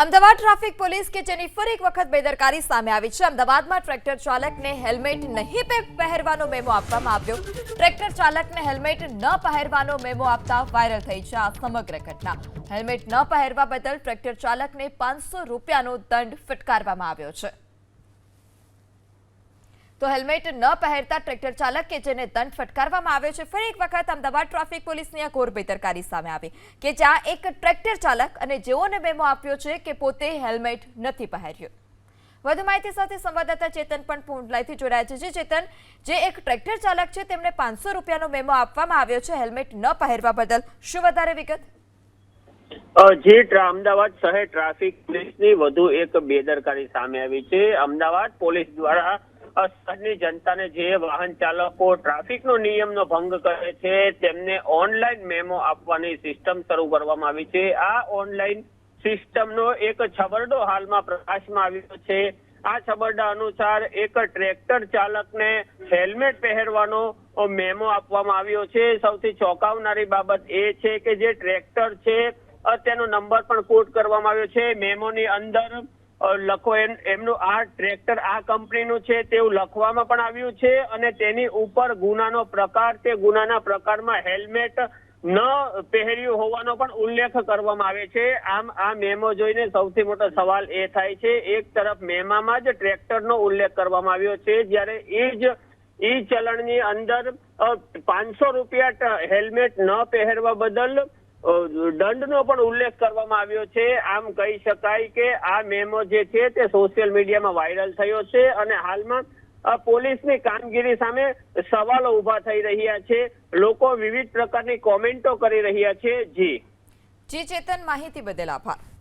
Ahmedabad traffic police કે જેની ફરી એક વખત બેદરકારી સામે આવી છે. અમદાવાદમાં ટ્રેક્ટર ચાલકને હેલ્મેટ નહીં પહેરવાનો મેમો આપવામાં આવ્યો. ટ્રેક્ટર ચાલકને હેલ્મેટ ન પહેરવાનો મેમો આપતા વાયરલ થઈ છે આ સમગ્ર ઘટના. હેલ્મેટ ન પહેરવા બદલ ટ્રેક્ટર ચાલકને પાંચસો રૂપિયાનો દંડ ફટકારવામાં આવ્યો છે. તો હેલ્મેટ ન પહેરતા ટ્રેક્ટર ચાલક કે જેને દંડ ફટકારવામાં આવ્યો છે, ફરી એક વખત અમદાવાદ ટ્રાફિક પોલીસની આ ઘોર બેદરકારી સામે આવી કે જ્યાં એક ટ્રેક્ટર ચાલક અને જેઓને મેમો આપ્યો છે કે પોતે હેલ્મેટ નથી પહેર્યું. વધુ માહિતી સાથે સંવાદદાતા ચેતન પણ પુંડલાઈથી જોડાયા છે. ચેતન, જે એક ટ્રેક્ટર ચાલક છે, તેમને પાંચસો રૂપિયાનો મેમો આપવામાં આવ્યો છે, હેલ્મેટ ન પહેરવા બદલ શું વધારે વિગત? જે અમદાવાદ શહેર ટ્રાફિક પોલીસની વધુ એક બેદરકારી સામે આવી છે. અમદાવાદ પોલીસ દ્વારા શહેરની જનતાને જે વાહન ચાલકો ટ્રાફિકનો નિયમનો ભંગ કરે છે, તેમને ઓનલાઈન મેમો આપવાની સિસ્ટમ શરૂ કરવામાં આવી છે. આ ઓનલાઈન સિસ્ટમનો એક છબરડો હાલમાં પ્રકાશમાં આવ્યો છે. આ છબરડા અનુસાર એક ટ્રેક્ટર ચાલકને હેલ્મેટ પહેરવાનો મેમો આપવામાં આવ્યો છે. સૌથી ચોંકાવનારી બાબત એ છે કે જે ટ્રેક્ટર છે તેનો નંબર પણ કોટ કરવામાં આવ્યો છે. મેમોની અંદર લખો. એમ- એમનું આ ટ્રેક્ટર, આ કંપનીનું છે તેવું લખવામાં પણ આવ્યું છે અને તેની ઉપર ગુનાનો પ્રકાર તે ગુનાના પ્રકારમાં હેલ્મેટ ન પહેર્યું હોવાનો પણ ઉલ્લેખ કરવામાં આવે છે. આમ, આ મેમો જોઈને સૌથી મોટો સવાલ એ થાય છે. એક તરફ મેમામાં જ ટ્રેક્ટરનો ઉલ્લેખ કરવામાં આવ્યો છે, જ્યારે એ જ ઈ ચલણની અંદર પાંચસો રૂપિયા હેલ્મેટ ન પહેરવા બદલ દંડનો પણ ઉલ્લેખ કરવામાં આવ્યો છે. આમ કહી શકાય કે આ મેમો જે છે તે સોશિયલ મીડિયામાં વાયરલ થયો છે અને હાલમાં પોલીસની કામગીરી સામે સવાલો ઊભા થઈ રહ્યા છે. લોકો વિવિધ પ્રકારની કોમેન્ટો કરી રહ્યા છે. જી. જી, ચેતન, માહિતી બદલ આભાર.